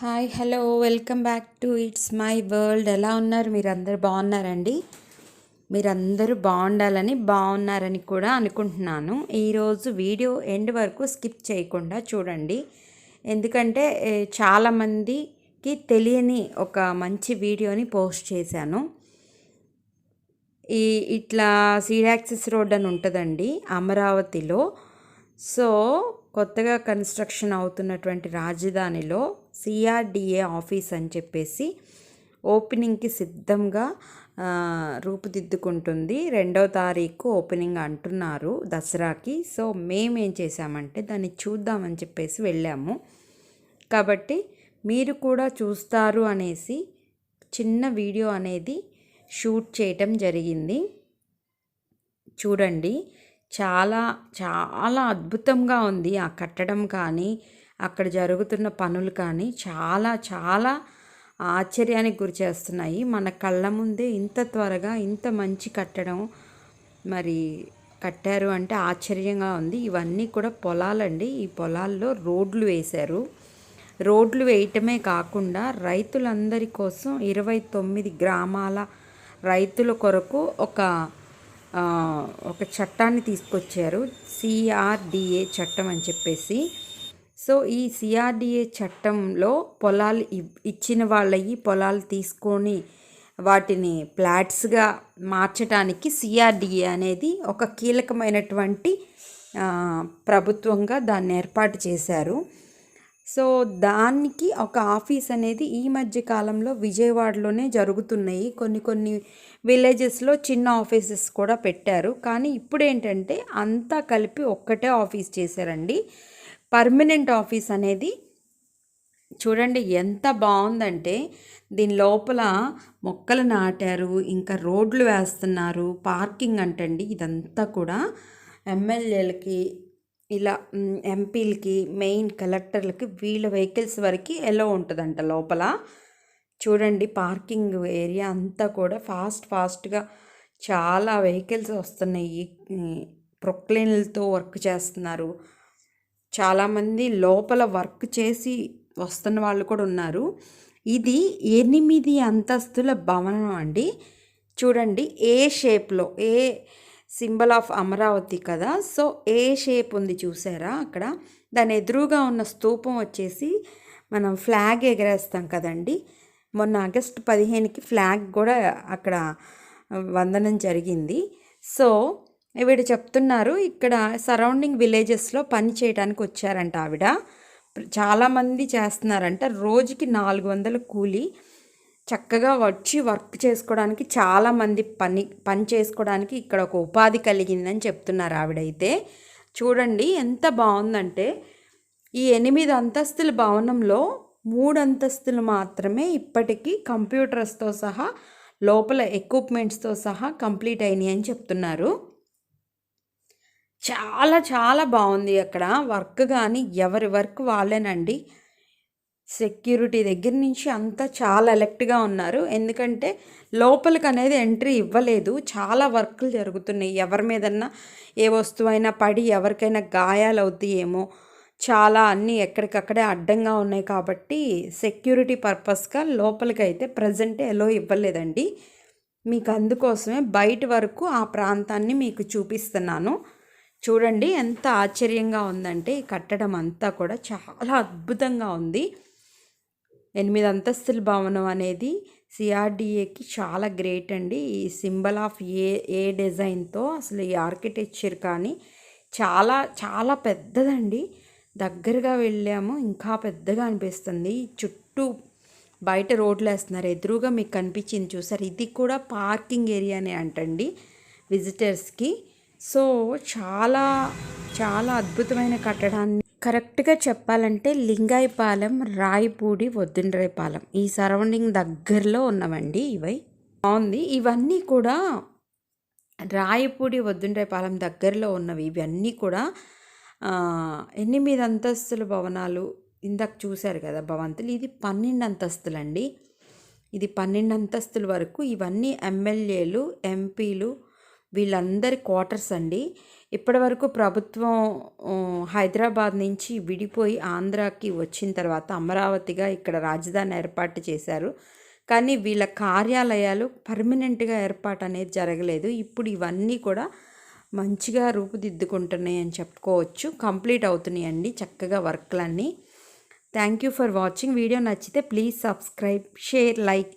Hi hello welcome back to it's my world. ఎలా ఉన్నారు? మీరందరూ బాగున్నారండి? మీరందరూ బాగుండాలని బాగున్నారని కూడా అనుకుంటున్నాను. ఈరోజు వీడియో ఎండ్ వరకు స్కిప్ చేయకుండా చూడండి. ఎందుకంటే చాలామందికి తెలియని ఒక మంచి వీడియోని పోస్ట్ చేశాను. ఈ ఇట్లా సీడాక్సిస్ రోడ్ అని ఉంటుందండి అమరావతిలో. సో కొత్తగా కన్స్ట్రక్షన్ అవుతున్నటువంటి రాజధానిలో సిఆర్డిఏ ఆఫీస్ అని చెప్పేసి ఓపెనింగ్కి సిద్ధంగా రూపుదిద్దుకుంటుంది. రెండవ తారీఖు ఓపెనింగ్ అంటున్నారు దసరాకి. సో మేము ఏం చేసామంటే దాన్ని చూద్దామని చెప్పేసి వెళ్ళాము. కాబట్టి మీరు కూడా చూస్తారు అనేసి చిన్న వీడియో అనేది షూట్ చేయటం జరిగింది. చూడండి చాలా చాలా అద్భుతంగా ఉంది ఆ కట్టడం కానీ అక్కడ జరుగుతున్న పనులు కానీ చాలా చాలా ఆశ్చర్యానికి గురి చేస్తున్నాయి. మన కళ్ళ ముందే ఇంత త్వరగా ఇంత మంచి కట్టడం మరి కట్టారు అంటే ఆశ్చర్యంగా ఉంది. ఇవన్నీ కూడా పొలాలండి. ఈ పొలాల్లో రోడ్లు వేశారు. రోడ్లు వేయటమే కాకుండా రైతులందరి కోసం ఇరవై తొమ్మిది గ్రామాల రైతుల కొరకు ఒక ఒక చట్టాన్ని తీసుకొచ్చారు. సిఆర్డిఏ చట్టం అని చెప్పేసి. సో ఈ సిఆర్డిఏ చట్టంలో పొలాలు ఇచ్చిన వాళ్ళయి పొలాలు తీసుకొని వాటిని ప్లాట్స్గా మార్చడానికి సిఆర్డిఏ అనేది ఒక కీలకమైనటువంటి ప్రభుత్వంగా దాన్ని ఏర్పాటు చేశారు. సో దానికి ఒక ఆఫీస్ అనేది ఈ మధ్య కాలంలో విజయవాడలోనే జరుగుతున్నాయి. కొన్ని కొన్ని విలేజెస్లో చిన్న ఆఫీసెస్ కూడా పెట్టారు. కానీ ఇప్పుడు ఏంటంటే అంతా కలిపి ఒక్కటే ఆఫీస్ చేశారండి. పర్మనెంట్ ఆఫీస్ అనేది చూడండి ఎంత బాగుందంటే దీని లోపల మొక్కలు నాటారు ఇంకా రోడ్లు వేస్తున్నారు పార్కింగ్ అంటండి ఇదంతా కూడా. ఎమ్మెల్యేలకి ఇలా ఎంపీలకి మెయిన్ కలెక్టర్లకి వీళ్ళ వెహికల్స్ వరకు ఎలా ఉంటుందంట లోపల. చూడండి పార్కింగ్ ఏరియా అంతా కూడా ఫాస్ట్ ఫాస్ట్గా చాలా వెహికల్స్ వస్తున్నాయి. ప్రొక్లైన్లతో వర్క్ చేస్తున్నారు. చాలామంది లోపల వర్క్ చేసి వస్తున్న వాళ్ళు కూడా ఉన్నారు. ఇది ఎనిమిది అంతస్తుల భవనం అండి? చూడండి ఏ షేప్లో? ఏ సింబల్ ఆఫ్ అమరావతి కదా? సో ఏ షేప్ ఉంది చూసారా అక్కడ? దాని ఎదురుగా ఉన్న స్తూపం వచ్చేసి మనం ఫ్లాగ్ ఎగరేస్తాం కదండి. మొన్న ఆగస్టు పదిహేనుకి ఫ్లాగ్ కూడా అక్కడ వందనం జరిగింది. సో వీడు చెప్తున్నారు ఇక్కడ సరౌండింగ్ విలేజెస్లో పని చేయడానికి వచ్చారంట ఆవిడ. చాలామంది చేస్తున్నారంట. రోజుకి నాలుగు వందల కూలి చక్కగా వచ్చి వర్క్ చేసుకోవడానికి చాలామంది పని పని చేసుకోవడానికి ఇక్కడ ఒక ఉపాధి కలిగిందని చెప్తున్నారు ఆవిడైతే. చూడండి ఎంత బాగుందంటే ఈ ఎనిమిది అంతస్తుల భవనంలో మూడు అంతస్తులు మాత్రమే ఇప్పటికీ కంప్యూటర్స్తో సహా లోపల ఎక్విప్మెంట్స్తో సహా కంప్లీట్ అయినాయి అని చెప్తున్నారు. చాలా చాలా బాగుంది అక్కడ. వర్క్ కానీ ఎవరి వర్క్ వాళ్ళేనండి. సెక్యూరిటీ దగ్గర నుంచి అంతా చాలా ఎలెక్ట్గా ఉన్నారు. ఎందుకంటే లోపలికి అనేది ఎంట్రీ ఇవ్వలేదు. చాలా వర్కులు జరుగుతున్నాయి. ఎవరి మీదన్నా ఏ వస్తువైనా పడి ఎవరికైనా గాయాలు అవుతాయేమో చాలా అన్నీ ఎక్కడికక్కడే అడ్డంగా ఉన్నాయి కాబట్టి సెక్యూరిటీ పర్పస్గా లోపలికి అయితే ప్రజెంట్ ఎలో ఇవ్వలేదండి. మీకు అందుకోసమే బయట వరకు ఆ ప్రాంతాన్ని మీకు చూపిస్తున్నాను. చూడండి ఎంత ఆశ్చర్యంగా ఉందంటే ఈ కట్టడం అంతా కూడా చాలా అద్భుతంగా ఉంది. ఎనిమిది అంతస్తుల భవనం అనేది సిఆర్డిఏకి చాలా గ్రేట్ అండి. ఈ సింబల్ ఆఫ్ ఏ ఏ డిజైన్తో అసలు ఈ ఆర్కిటెక్చర్ కానీ చాలా చాలా పెద్దదండి. దగ్గరగా వెళ్ళాము ఇంకా పెద్దగా అనిపిస్తుంది. చుట్టూ బయట రోడ్లు వేస్తున్నారు. ఎదురుగా మీకు కనిపించింది చూసారు? ఇది కూడా పార్కింగ్ ఏరియానే అంటండి. విజిటర్స్కి సో చాలా చాలా అద్భుతమైన కట్టడాన్ని కరెక్ట్గా చెప్పాలంటే లింగాయపాలెం రాయపూడి వద్దుండ్రాయపాలెం ఈ సరౌండింగ్ దగ్గరలో ఉన్నవండి ఇవి. బాగుంది ఇవన్నీ కూడా రాయపూడి వద్దుండ్రాయపాలెం దగ్గరలో ఉన్నవి. ఇవన్నీ కూడా ఎనిమిది అంతస్తుల భవనాలు ఇందాక చూశారు కదా భవంతులు. ఇది పన్నెండు అంతస్తులండి. ఇది పన్నెండు అంతస్తుల వరకు ఇవన్నీ ఎమ్మెల్యేలు ఎంపీలు వీళ్ళందరి క్వార్టర్స్ అండి. ఇప్పటివరకు ప్రభుత్వం హైదరాబాద్ నుంచి విడిపోయి ఆంధ్రాకి వచ్చిన తర్వాత అమరావతిగా ఇక్కడ రాజధాని ఏర్పాటు చేశారు. కానీ వీళ్ళ కార్యాలయాలు పర్మనెంట్గా ఏర్పాటు అనేది జరగలేదు. ఇప్పుడు ఇవన్నీ కూడా మంచిగా రూపుదిద్దుకుంటున్నాయి అని చెప్పుకోవచ్చు. కంప్లీట్ అవుతున్నాయండి చక్కగా వర్క్లన్నీ. Thank you for watching. Video నచ్చితే ప్లీజ్ సబ్స్క్రైబ్ షేర్ లైక్